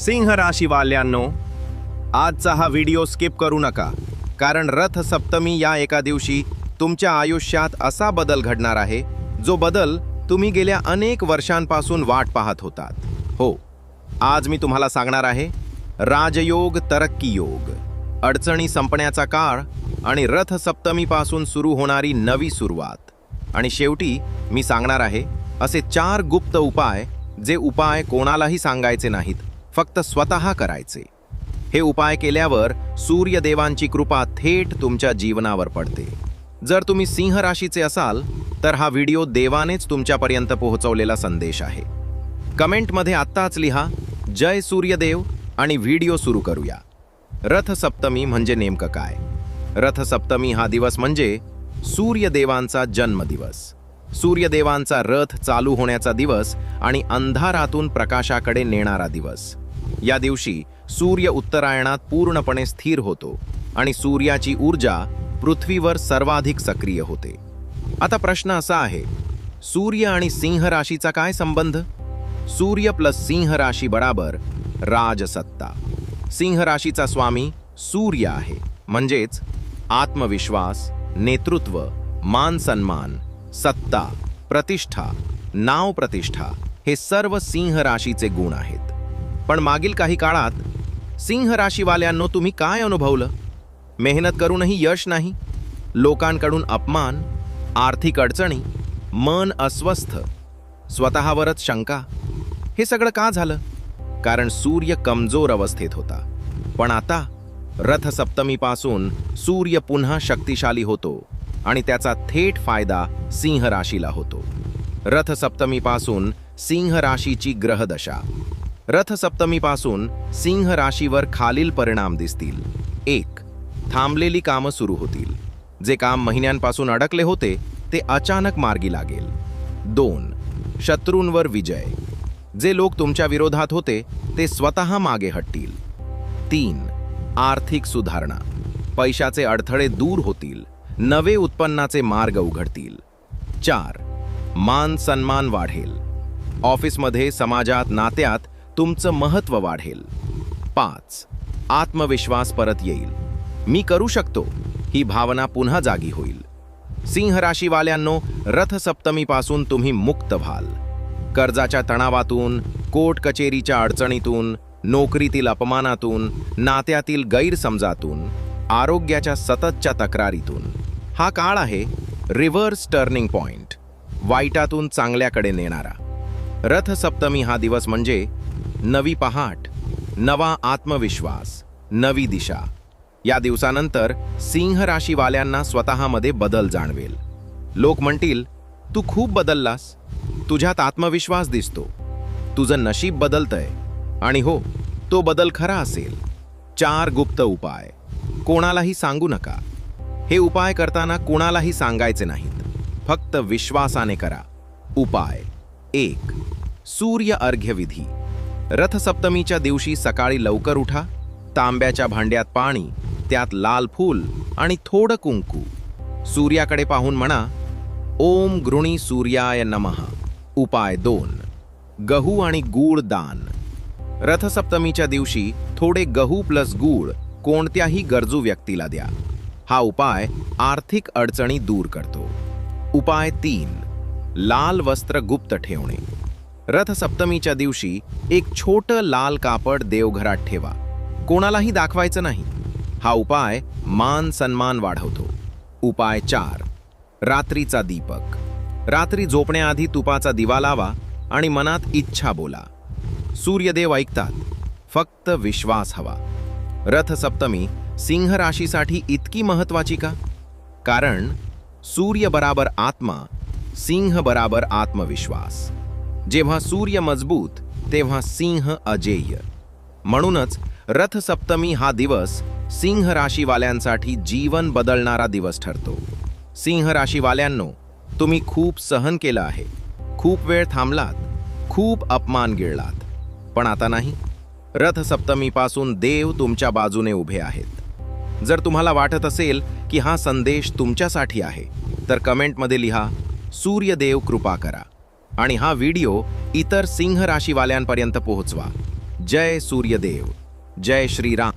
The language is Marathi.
सिंह राशीवाल्यांनो आजचा हा व्हिडिओ स्किप करू नका कारण रथ सप्तमी या एका दिवशी तुमच्या आयुष्यात असा बदल घडणार आहे जो बदल तुम्ही गेल्या अनेक वर्षांपासून वाट पाहत होतात. हो आज मी तुम्हाला सांगणार आहे राजयोग तरक्की योग. अडचणी संपण्याचा काळ आणि रथ सप्तमीपासून सुरू होणारी नवी सुरुवात. आणि शेवटी मी सांगणार आहे असे चार गुप्त उपाय जे उपाय कोणालाही सांगायचे नाहीत फक्त स्वतः करायचे. हे उपाय केल्यावर सूर्यदेवांची कृपा थेट तुमच्या जीवनावर पडते. जर तुम्ही सिंह राशीचे असाल तर हा व्हिडिओ देवानेच तुमच्यापर्यंत पोहोचवलेला संदेश आहे. कमेंटमध्ये आत्ताच लिहा जय सूर्यदेव आणि व्हिडिओ सुरू करूया. रथ सप्तमी म्हणजे नेमकं काय? रथ सप्तमी हा दिवस म्हणजे सूर्यदेवांचा जन्मदिवस. सूर्यदेवांचा रथ चालू होण्याचा दिवस आणि अंधारातून प्रकाशाकडे नेणारा दिवस. या दिवशी सूर्य उत्तरायणात पूर्णपणे स्थिर होतो आणि सूर्याची ऊर्जा पृथ्वीवर सर्वाधिक सक्रिय होते. आता प्रश्न असा आहे सूर्य आणि सिंह राशीचा काय संबंध? सूर्य प्लस सिंह राशी बराबर राजसत्ता. सिंह राशीचा स्वामी सूर्य आहे. म्हणजेच आत्मविश्वास नेतृत्व मान सन्मान सत्ता प्रतिष्ठा नाव प्रतिष्ठा हे सर्व सिंह राशीचे गुण आहेत. पण मागील काही काळात सिंह राशीवाल्यांनो तुम्ही काय अनुभवलं? मेहनत करूनही यश नाही लोकांकडून अपमान आर्थिक अडचणी मन अस्वस्थ स्वतःवरच शंका हे सगळं का झालं? कारण सूर्य कमजोर अवस्थेत होता. पण आता रथसप्तमीपासून सूर्य पुन्हा शक्तिशाली होतो आणि त्याचा थेट फायदा सिंह राशीला होतो. रथसप्तमीपासून सिंह राशीची ग्रहदशा. रथसप्तमीपासून सिंह राशीवर खालील परिणाम दिसतील. एक थांबलेली कामं सुरू होतील. जे काम महिन्यांपासून अडकले होते ते अचानक मार्गी लागेल. दोन शत्रूंवर विजय. जे लोक तुमच्या विरोधात होते ते स्वतः मागे हटतील. तीन आर्थिक सुधारणा. पैशाचे अडथळे दूर होतील. नवे उत्पन्नाचे मार्ग उघडतील. चार मान सन्मान वाढेल. ऑफिसमध्ये समाजात नात्यात तुमचं महत्त्व वाढेल. पाच. आत्मविश्वास परत येईल. मी करू शकतो. ही भावना पुन्हा जागी होईल. सिंह राशीवाल्यांनो रथसप्तमीपासून तुम्ही मुक्त व्हाल. कर्जाच्या तणावातून कोर्ट कचेरीच्या अडचणीतून नोकरीतील अपमानातून नात्यातील गैरसमजातून आरोग्याच्या सततच्या तक्रारीतून. हा काळ आहे रिव्हर्स टर्निंग पॉइंट. वाईटातून चांगल्याकडे नेणारा. रथसप्तमी हा दिवस म्हणजे नवी पहाट नवा आत्मविश्वास नवी दिशा. या दिवसानंतर सिंह राशीवाल्यांना स्वतःमध्ये बदल जाणवेल. लोक म्हणतील तू खूप बदललास. तुझ्यात आत्मविश्वास दिसतो. तुझं नशीब बदलतंय. आणि हो तो बदल खरा असेल. चार गुप्त उपाय. कोणालाही सांगू नका. हे उपाय करताना कोणालाही सांगायचे नाहीत. फक्त विश्वासाने करा. उपाय. एक. सूर्य अर्घ्यविधी. रथसप्तमीच्या दिवशी सकाळी लवकर उठा तांब्याच्या भांड्यात पाणी त्यात लाल फूल आणि थोडं कुंकू. सूर्याकडे पाहून म्हणा ओम गृणी सूर्याय नमः. उपाय दोन गहू आणि गूळ दान. रथसप्तमीच्या दिवशी थोडे गहू प्लस गूळ कोणत्याही गरजू व्यक्तीला द्या. हा उपाय आर्थिक अडचणी दूर करतो. उपाय तीन लाल वस्त्र गुप्त ठेवणे. रथसप्तमीच्या दिवशी एक छोटं लाल कापड देवघरात ठेवा. कोणालाही दाखवायचं नाही. हा उपाय मान सन्मान वाढवतो. उपाय चार. रात्रीचा दीपक. रात्री झोपण्याआधी तुपाचा दिवा लावा आणि मनात इच्छा बोला. सूर्यदेव ऐकतात फक्त विश्वास हवा. रथसप्तमी सिंह राशीसाठी इतकी महत्वाची का? कारण सूर्य बराबर आत्मा सिंह बराबर आत्मविश्वास. जेव्हा सूर्य मजबूत तेव्हा सिंह अजेय. म्हणूनच रथसप्तमी हा दिवस सिंह राशीवाल्यांसाठी जीवन बदलणारा दिवस ठरतो. सिंह राशीवाल्यांनो तुम्ही खूप सहन केलं आहे. खूप वेळ थांबलात. खूप अपमान गिळलात. पण आता नाही. रथसप्तमीपासून देव तुमच्या बाजूने उभे आहेत. जर तुम्हाला वाटत असेल की हा संदेश तुमच्यासाठी आहे तर कमेंटमध्ये लिहा सूर्यदेव कृपा करा. आणि हा व्हिडिओ इतर सिंह राशीवाल्यांपर्यंत पोहोचवा. जय सूर्यदेव. जय श्रीराम.